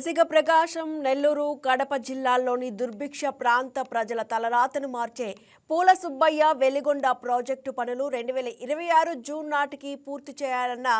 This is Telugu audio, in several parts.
ఇసుక ప్రకాశం నెల్లూరు కడప జిల్లాల్లోని దుర్భిక్ష ప్రాంత ప్రజల తలరాతను మార్చే పూల సుబ్బయ్య వెలిగొండ ప్రాజెక్టు పనులు రెండు వేల ఇరవై ఆరు జూన్ నాటికి పూర్తి చేయాలన్న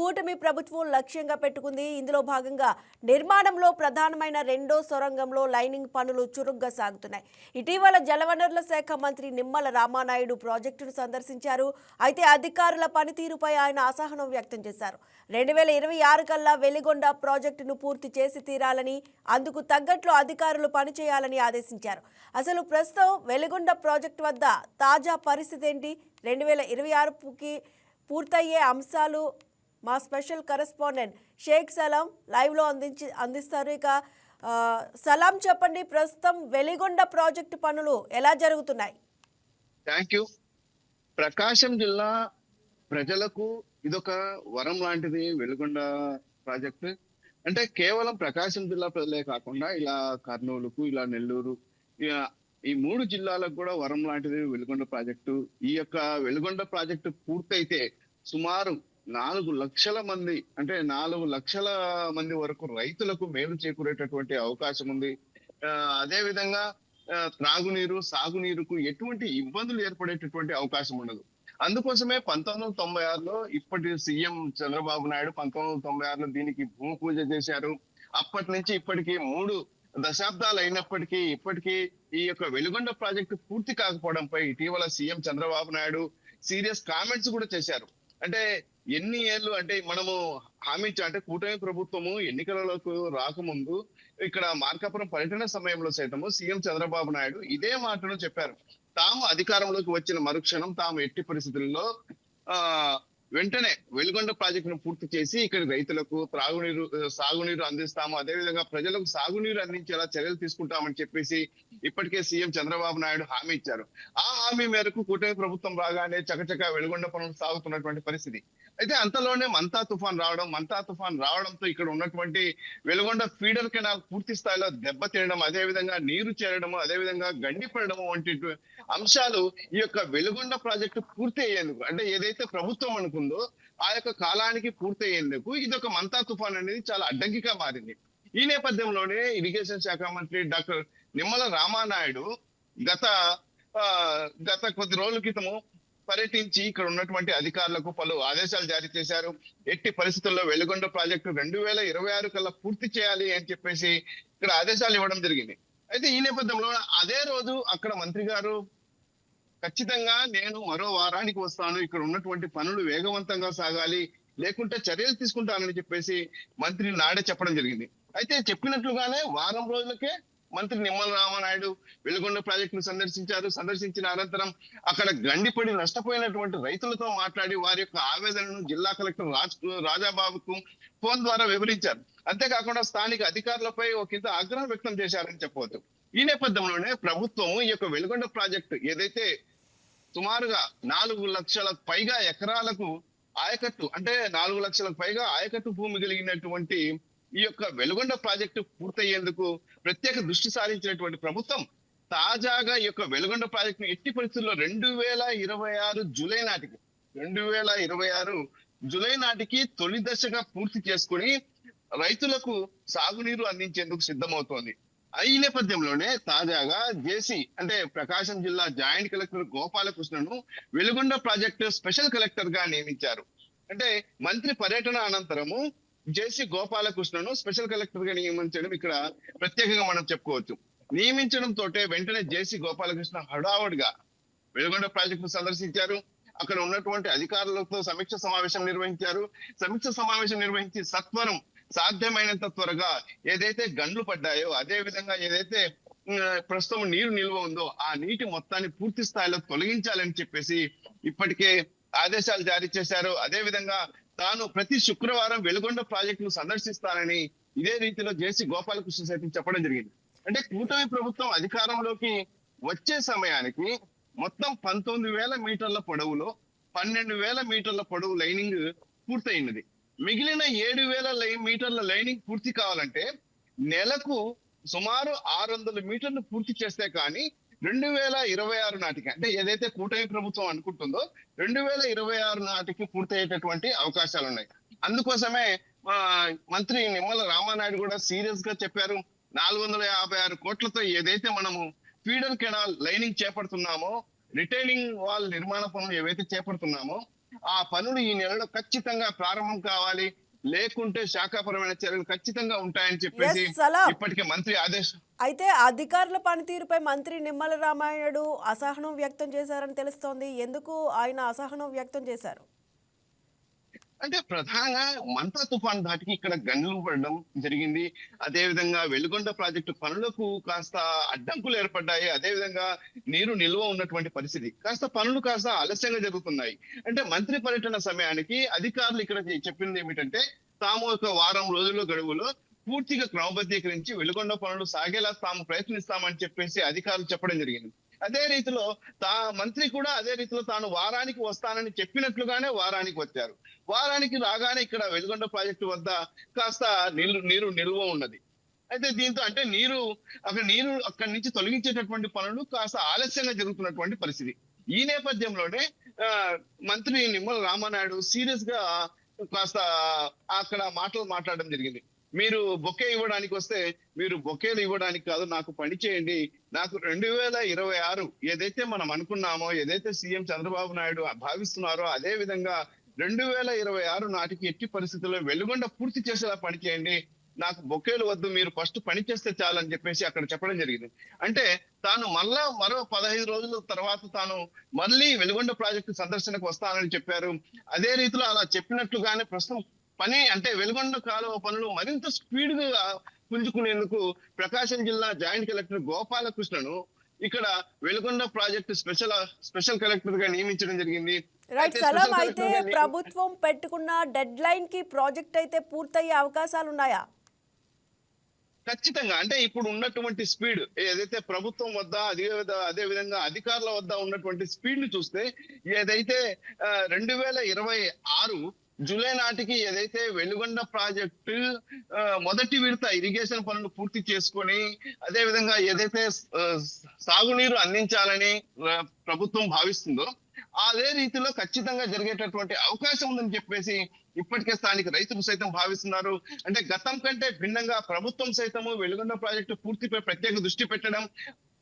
కూటమి ప్రభుత్వం లక్ష్యంగా పెట్టుకుంది. ఇందులో భాగంగా నిర్మాణంలో ప్రధానమైన రెండో సొరంగంలో లైనింగ్ పనులు చురుగ్గా సాగుతున్నాయి. ఇటీవల జలవనరుల శాఖ మంత్రి నిమ్మల రామానాయుడు ప్రాజెక్టును సందర్శించారు. అయితే అధికారుల పనితీరుపై ఆయన అసహనం వ్యక్తం చేశారు. రెండు వేల ఇరవై ఆరు కల్లా వెలిగొండ ప్రాజెక్టును పూర్తి చేసి తీరాలని అందుకు తగ్గట్లు అధికారులు పనిచేయాలని ఆదేశించారు. అసలు ప్రస్తుతం వెలిగొండ ప్రాజెక్టు వద్ద తాజా పరిస్థితి ఏంటి? రెండు వేల ఇరవై ఆరుకి పూర్తయ్యే అంశాలు మా స్పెషల్ కరెస్పాండెంట్ షేక్ సలాం లైవ్లో అందించి అందిస్తారు. ఇక సలాం చెప్పండి ప్రస్తుతం వెలిగొండ ప్రాజెక్టు పనులు ఎలా జరుగుతున్నాయి? Thank you. ప్రకాశం జిల్లా ప్రజలకు ఇదొక వరం లాంటిది వెలుగొండ ప్రాజెక్ట్. అంటే కేవలం ప్రకాశం జిల్లా ప్రజలే కాకుండా ఇలా కర్నూలుకు ఇలా నెల్లూరు ఇలా ఈ మూడు జిల్లాలకు కూడా వరం లాంటిది వెలుగొండ ప్రాజెక్టు. ఈ యొక్క వెలుగొండ ప్రాజెక్టు పూర్తయితే సుమారు నాలుగు లక్షల మంది అంటే నాలుగు లక్షల మంది వరకు రైతులకు మేలు చేకూరేటటువంటి అవకాశం ఉంది. అదే విధంగా త్రాగునీరు సాగునీరుకు ఎటువంటి ఇబ్బందులు ఏర్పడేటటువంటి అవకాశం ఉండదు. అందుకోసమే పంతొమ్మిది వందల తొంభై ఆరులో ఇప్పటి సీఎం చంద్రబాబు నాయుడు పంతొమ్మిది వందల తొంభై ఆరులో దీనికి భూమి పూజ చేశారు. అప్పటి నుంచి ఇప్పటికి మూడు దశాబ్దాలు అయినప్పటికీ ఇప్పటికీ ఈ యొక్క వెలుగొండ ప్రాజెక్టు పూర్తి కాకపోవడంపై ఇటీవల CM Chandrababu Naidu serious comments కూడా చేశారు. అంటే ఎన్ని ఏళ్ళు అంటే మనము హామీ ఇచ్చా- అంటే కూటమి ప్రభుత్వము ఎన్నికలలోకి రాకముందు ఇక్కడ మార్కాపురం పర్యటన సమయంలో సైతము సీఎం చంద్రబాబు నాయుడు ఇదే మాటను చెప్పారు. తాము అధికారంలోకి వచ్చిన మరుక్షణం తాము ఎట్టి పరిస్థితుల్లో ఆ వెంటనే వెలుగొండ ప్రాజెక్టును పూర్తి చేసి ఇక్కడ రైతులకు త్రాగునీరు సాగునీరు అందిస్తాము. అదేవిధంగా ప్రజలకు సాగునీరు అందించేలా చర్యలు తీసుకుంటామని చెప్పేసి ఇప్పటికే సీఎం చంద్రబాబు నాయుడు హామీ ఇచ్చారు. ఆ హామీ మేరకు కూటమి ప్రభుత్వం రాగానే చకచక వెలుగొండ పనులు సాగుతున్నటువంటి పరిస్థితి. అయితే అంతలోనే మంతా తుఫాన్ రావడం మంతా తుఫాన్ రావడంతో ఇక్కడ ఉన్నటువంటి వెలుగొండ ఫీడర్ కెనాల్ పూర్తి స్థాయిలో దెబ్బతినడం అదే విధంగా నీరు చేరడము అదే విధంగా గండిపడము వంటి అంశాలు ఈ యొక్క వెలుగొండ ప్రాజెక్టు పూర్తి అయ్యేందుకు అంటే ఏదైతే ప్రభుత్వం అనుకుందో ఆ యొక్క కాలానికి పూర్తి అయ్యేందుకు ఇది ఒక మంతా తుఫాన్ అనేది చాలా అడ్డంకిగా మారింది. ఈ నేపథ్యంలోనే ఇరిగేషన్ శాఖ మంత్రి డాక్టర్ నిమ్మల రామానాయుడు గత గత కొద్ది రోజుల క్రితము పర్యటించి ఇక్కడ ఉన్నటువంటి అధికారులకు పలు ఆదేశాలు జారీ చేశారు. ఎట్టి పరిస్థితుల్లో వెలుగొండ ప్రాజెక్టు రెండు వేల ఇరవై ఆరు కల్లా పూర్తి చేయాలి అని చెప్పేసి ఇక్కడ ఆదేశాలు ఇవ్వడం జరిగింది. అయితే ఈ నేపథ్యంలో అదే రోజు అక్కడ మంత్రి గారు ఖచ్చితంగా నేను మరో వారానికి వస్తాను. ఇక్కడ ఉన్నటువంటి పనులు వేగవంతంగా సాగాలి. లేకుంటే చర్యలు తీసుకుంటానని చెప్పేసి మంత్రి నాడే చెప్పడం జరిగింది. అయితే చెప్పినట్లుగానే వారం రోజులకే మంత్రి నిమ్మల రామనాయుడు వెలుగొండ ప్రాజెక్టును సందర్శించారు. సందర్శించిన అనంతరం అక్కడ గండిపడి నష్టపోయినటువంటి రైతులతో మాట్లాడి వారి యొక్క ఆవేదనను జిల్లా కలెక్టర్ రాజ్ రాజాబాబుకు ఫోన్ ద్వారా వివరించారు. అంతేకాకుండా స్థానిక అధికారులపై ఒక ఆగ్రహం వ్యక్తం చేశారని చెప్పవచ్చు. ఈ నేపథ్యంలోనే ప్రభుత్వం ఈ యొక్క వెలుగొండ ప్రాజెక్టు ఏదైతే సుమారుగా నాలుగు లక్షల పైగా ఎకరాలకు ఆయకట్టు అంటే నాలుగు లక్షలకు పైగా ఆయకట్టు భూమి కలిగినటువంటి ఈ యొక్క వెలుగొండ ప్రాజెక్టు పూర్తయ్యేందుకు ప్రత్యేక దృష్టి సారించినటువంటి ప్రభుత్వం తాజాగా ఈ యొక్క వెలుగొండ ప్రాజెక్టును ఎట్టి పరిస్థితుల్లో రెండు వేల ఇరవై ఆరు జూలై నాటికి రెండు వేల ఇరవై ఆరు జూలై నాటికి తొలి దశగా పూర్తి చేసుకుని రైతులకు సాగునీరు అందించేందుకు సిద్ధమవుతోంది. ఈ నేపథ్యంలోనే తాజాగా జేసీ అంటే ప్రకాశం జిల్లా జాయింట్ కలెక్టర్ గోపాలకృష్ణను వెలుగొండ ప్రాజెక్టు స్పెషల్ కలెక్టర్గా నియమించారు. అంటే మంత్రి పర్యటన అనంతరము జేసీ గోపాలకృష్ణను స్పెషల్ కలెక్టర్గా నియమించడం ఇక్కడ ప్రత్యేకంగా మనం చెప్పుకోవచ్చు. నియమించడం తోటే వెంటనే జేసీ గోపాలకృష్ణ హడావుడిగా వెలుగొండ ప్రాజెక్టు సందర్శించారు. అక్కడ ఉన్నటువంటి అధికారులతో సమీక్ష సమావేశం నిర్వహించారు. సమీక్ష సమావేశం నిర్వహించి సత్వరం సాధ్యమైనంత త్వరగా ఏదైతే గండ్లు పడ్డాయో అదే విధంగా ఏదైతే ప్రస్తుతం నీరు నిల్వ ఉందో ఆ నీటి మొత్తాన్ని పూర్తి స్థాయిలో తొలగించాలని చెప్పేసి ఇప్పటికే ఆదేశాలు జారీ చేశారు. అదే విధంగా తాను ప్రతి శుక్రవారం వెలుగొండ ప్రాజెక్టును సందర్శిస్తానని ఇదే రీతిలో జేసీ గోపాలకృష్ణ సైతం చెప్పడం జరిగింది. అంటే కూటమి ప్రభుత్వం అధికారంలోకి వచ్చే సమయానికి మొత్తం పంతొమ్మిది వేల మీటర్ల పొడవులో పన్నెండు వేల మీటర్ల పొడవు లైనింగ్ పూర్తయినది. మిగిలిన ఏడు వేల మీటర్ల లైనింగ్ పూర్తి కావాలంటే నెలకు సుమారు ఆరు వందల మీటర్లు పూర్తి చేస్తే కానీ రెండు వేల ఇరవై ఆరు నాటికి అంటే ఏదైతే కూటమి ప్రభుత్వం అనుకుంటుందో రెండు వేల ఇరవై ఆరు నాటికి పూర్తయ్యేటటువంటి అవకాశాలు ఉన్నాయి అందుకోసమే మంత్రి నిమ్మల రామానాయుడు కూడా సీరియస్గా చెప్పారు నాలుగు వందల యాభై ఆరు కోట్లతో ఏదైతే మనము ఫీడర్ కెనాల్ లైనింగ్ చేపడుతున్నామో రిటైనింగ్ వాల్ నిర్మాణ పనులు ఏవైతే చేపడుతున్నామో ఆ పనులు ఈ నెలలో ఖచ్చితంగా ప్రారంభం కావాలి. లేకుంటే శాఖాపరమైన చర్యలు ఖచ్చితంగా ఉంటాయని చెప్పేసి. ఇప్పటికే మంత్రి ఆదేశం. అయితే అధికారుల పనితీరుపై మంత్రి నిమ్మల రామాయణుడు అసహనం వ్యక్తం చేశారని తెలుస్తోంది. ఎందుకు ఆయన అసహనం వ్యక్తం చేశారు? అంటే ప్రధానంగా మంతా తుఫాన్ ధాటికి ఇక్కడ గన్నులు పడడం జరిగింది. అదే విధంగా వెలుగొండ ప్రాజెక్టు పనులకు కాస్త అడ్డంకులు ఏర్పడ్డాయి. అదే విధంగా నీరు నిల్వ ఉన్నటువంటి పరిస్థితి. కాస్త పనులు కాస్త ఆలస్యంగా జరుగుతున్నాయి. అంటే మంత్రి పర్యటన సమయానికి అధికారులు ఇక్కడ చెప్పింది ఏమిటంటే తాము ఒక వారం రోజుల గడువులో పూర్తిగా క్రమబద్ధీకరించి వెలుగొండ పనులు సాగేలా తాము ప్రయత్నిస్తామని చెప్పేసి అధికారులు చెప్పడం జరిగింది. అదే రీతిలో తా మంత్రి కూడా అదే రీతిలో తాను వారానికి వస్తానని చెప్పినట్లుగానే వారానికి వచ్చారు. వారానికి రాగానే ఇక్కడ వెలుగొండ ప్రాజెక్టు వద్ద కాస్త నీరు నీరు నిల్వ ఉన్నది. అయితే దీంతో అంటే నీరు అక్కడ నీరు అక్కడి నుంచి తొలగించేటటువంటి పనులు కాస్త ఆలస్యంగా జరుగుతున్నటువంటి పరిస్థితి. ఈ నేపథ్యంలోనే మంత్రి నిమ్మల రామానాయుడు సీరియస్గా కాస్త అక్కడ మాటలు మాట్లాడడం జరిగింది. మీరు బొకే ఇవ్వడానికి వస్తే మీరు బొకేలు ఇవ్వడానికి కాదు నాకు పని చేయండి. నాకు రెండు వేల ఇరవై ఆరు ఏదైతే మనం అనుకున్నామో ఏదైతే సీఎం చంద్రబాబు నాయుడు భావిస్తున్నారో అదే విధంగా రెండు వేల ఇరవై ఆరు నాటికి ఎట్టి పరిస్థితుల్లో వెలుగొండ పూర్తి చేసేలా పని చేయండి. నాకు బొకేలు వద్దు మీరు ఫస్ట్ పని చేస్తే చాలని చెప్పేసి అక్కడ చెప్పడం జరిగింది. అంటే తాను మళ్ళా మరో పదహైదు రోజుల తర్వాత తాను మళ్ళీ వెలుగొండ ప్రాజెక్టు సందర్శనకు వస్తానని చెప్పారు. అదే రీతిలో అలా చెప్పినట్లుగానే ప్రస్తుతం పని అంటే వెలుగొండ కాలువ పనులు మరింత స్పీడ్గా పుంజుకునేందుకు ప్రకాశం జిల్లా జాయింట్ కలెక్టర్ గోపాలకృష్ణను ఇక్కడ వెలుగొండ ప్రాజెక్టు స్పెషల్ స్పెషల్ కలెక్టర్గా నియమించడం జరిగింది. రైట్ సలాం అయితే ప్రభుత్వం పెట్టుకున్న డెడ్ లైన్కి ప్రాజెక్ట్ అయితే పూర్తయ్యే అవకాశాలు ఉన్నాయా? ఖచ్చితంగా. అంటే ఇప్పుడు ఉన్నటువంటి స్పీడ్ ఏదైతే ప్రభుత్వం వద్ద అదే అదే విధంగా అధికారుల వద్ద ఉన్నటువంటి స్పీడ్ని చూస్తే ఏదైతే రెండు వేల ఇరవై ఆరు జూలై నాటికి ఏదైతే వెలుగొండ ప్రాజెక్టు మొదటి విడత ఇరిగేషన్ పనులు పూర్తి చేసుకొని అదే విధంగా ఏదైతే సాగునీరు అందించాలని ప్రభుత్వం భావిస్తుందో అదే రీతిలో ఖచ్చితంగా జరిగేటటువంటి అవకాశం ఉందని చెప్పేసి ఇప్పటికే స్థానిక రైతులు సైతం భావిస్తున్నారు. అంటే గతం కంటే భిన్నంగా ప్రభుత్వం సైతము వెలుగొండ ప్రాజెక్టు పూర్తిపై ప్రత్యేక దృష్టి పెట్టడం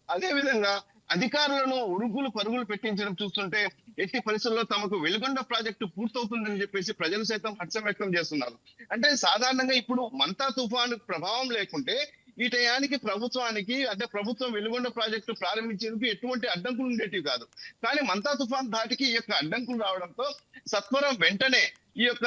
అదే విధంగా అధికారులను ఉరుగులు పరుగులు పెట్టించడం చూస్తుంటే ఎట్టి పరిస్థితుల్లో తమకు వెలుగొండ ప్రాజెక్టు పూర్తవుతుందని చెప్పేసి ప్రజలు సైతం హర్షం వ్యక్తం చేస్తున్నారు. అంటే సాధారణంగా ఇప్పుడు మంతా తుఫాను ప్రభావం లేకుంటే ఈ టయానికి ప్రభుత్వానికి అంటే ప్రభుత్వం వెలుగొండ ప్రాజెక్టు ప్రారంభించేందుకు ఎటువంటి అడ్డంకులు ఉండేటివి కాదు. కానీ మంతా తుఫాన్ ధాటికి ఈ యొక్క అడ్డంకులు రావడంతో సత్వరం వెంటనే ఈ యొక్క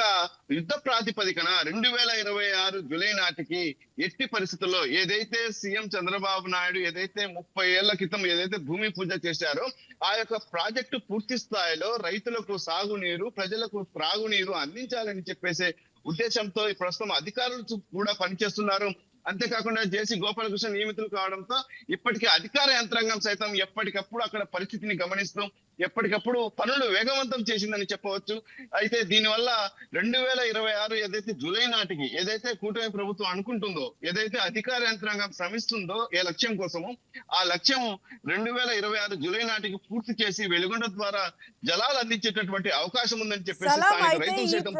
యుద్ధ ప్రాతిపదికన రెండు వేల ఇరవై ఆరు జూలై నాటికి ఎట్టి పరిస్థితుల్లో ఏదైతే సీఎం చంద్రబాబు నాయుడు ఏదైతే ముప్పై ఏళ్ళ క్రితం ఏదైతే భూమి పూజ చేశారో ఆ యొక్క ప్రాజెక్టు పూర్తి స్థాయిలో రైతులకు సాగునీరు ప్రజలకు త్రాగునీరు అందించాలని చెప్పేసే ఉద్దేశంతో ఈ ప్రస్తుతం అధికారులు కూడా పనిచేస్తున్నారు. అంతేకాకుండా జేసీ గోపాలకృష్ణ నియమితులు కావడంతో ఇప్పటికే అధికార యంత్రాంగం సైతం ఎప్పటికప్పుడు అక్కడ పరిస్థితిని గమనిస్తూ ఎప్పటికప్పుడు పనులు వేగవంతం చేసిందని చెప్పవచ్చు. అయితే దీనివల్ల రెండు వేల ఇరవై ఆరు ఏదైతే జూలై నాటికి ఏదైతే కూటమి ప్రభుత్వం అనుకుంటుందో ఏదైతే అధికార యంత్రాంగం శ్రమిస్తుందో ఏ లక్ష్యం కోసము ఆ లక్ష్యం రెండు వేల ఇరవై ఆరు జూలై నాటికి పూర్తి చేసి వెలుగొండ ద్వారా జలాలు అందించేటటువంటి అవకాశం ఉందని చెప్పేసి రైతులు సైతం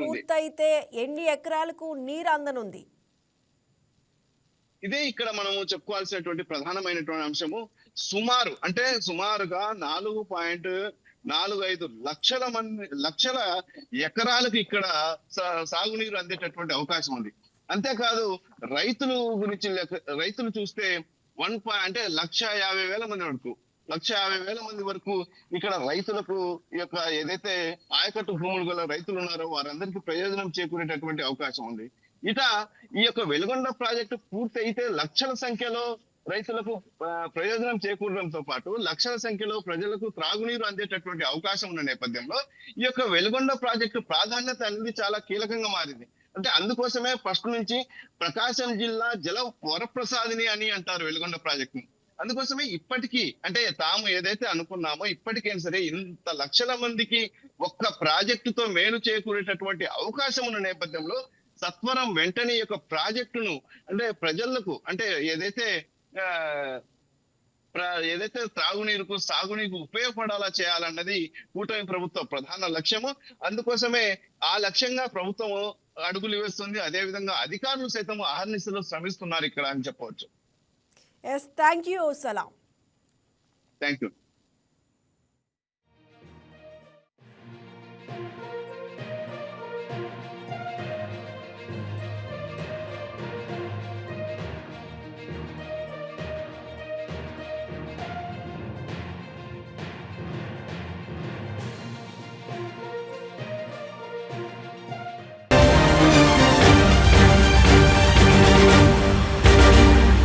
పూర్తయితే ఎన్ని ఎకరాలకు నీరు అందనుంది? ఇదే ఇక్కడ మనము చెప్పుకోవాల్సినటువంటి ప్రధానమైనటువంటి అంశము. సుమారు అంటే సుమారుగా నాలుగు పాయింట్ నాలుగు ఐదు లక్షల మంది లక్షల ఎకరాలకు ఇక్కడ సా- సాగునీరు అందేటటువంటి అవకాశం ఉంది. అంతేకాదు రైతులు గురించి లెక్క- రైతులు చూస్తే వన్ అంటే లక్ష యాభై వేల మంది వరకు లక్ష యాభై వేల మంది వరకు ఇక్కడ రైతులకు ఈ యొక్క ఏదైతే ఆయకట్టు భూములు గల రైతులు ఉన్నారో వారందరికీ ప్రయోజనం చేకూరేటటువంటి అవకాశం ఉంది. ఇట ఈ యొక్క వెలుగొండ ప్రాజెక్టు పూర్తి అయితే లక్షల సంఖ్యలో రైతులకు ప్రయోజనం చేకూరడంతో పాటు లక్షల సంఖ్యలో ప్రజలకు త్రాగునీరు అందేటటువంటి అవకాశం ఉన్న నేపథ్యంలో ఈ యొక్క వెలుగొండ ప్రాజెక్టు ప్రాధాన్యత అనేది చాలా కీలకంగా మారింది. అంటే అందుకోసమే ఫస్ట్ నుంచి ప్రకాశం జిల్లా జల వరప్రసాదిని అని అంటారు వెలుగొండ ప్రాజెక్టు అందుకోసమే ఇప్పటికీ అంటే తాము ఏదైతే అనుకున్నామో ఇప్పటికైనా సరే ఇంత లక్షల మందికి ఒక్క ప్రాజెక్టుతో మేలు చేకూరేటటువంటి అవకాశం ఉన్న నేపథ్యంలో సత్వరం వెంటనే యొక్క ప్రాజెక్టును అంటే ప్రజలకు అంటే ఏదైతే ఏదైతే త్రాగునీరుకు సాగునీరుకు ఉపయోగపడాలా చేయాలన్నది కూటమి ప్రభుత్వ ప్రధాన లక్ష్యము. అందుకోసమే ఆ లక్ష్యంగా ప్రభుత్వము అడుగులు వేస్తుంది. అదే విధంగా అధికారులు సైతం అహర్నిశలో శ్రమిస్తున్నారు ఇక్కడ అని చెప్పవచ్చు. ఎస్ థ్యాంక్ యూ సలాం థ్యాంక్ యూ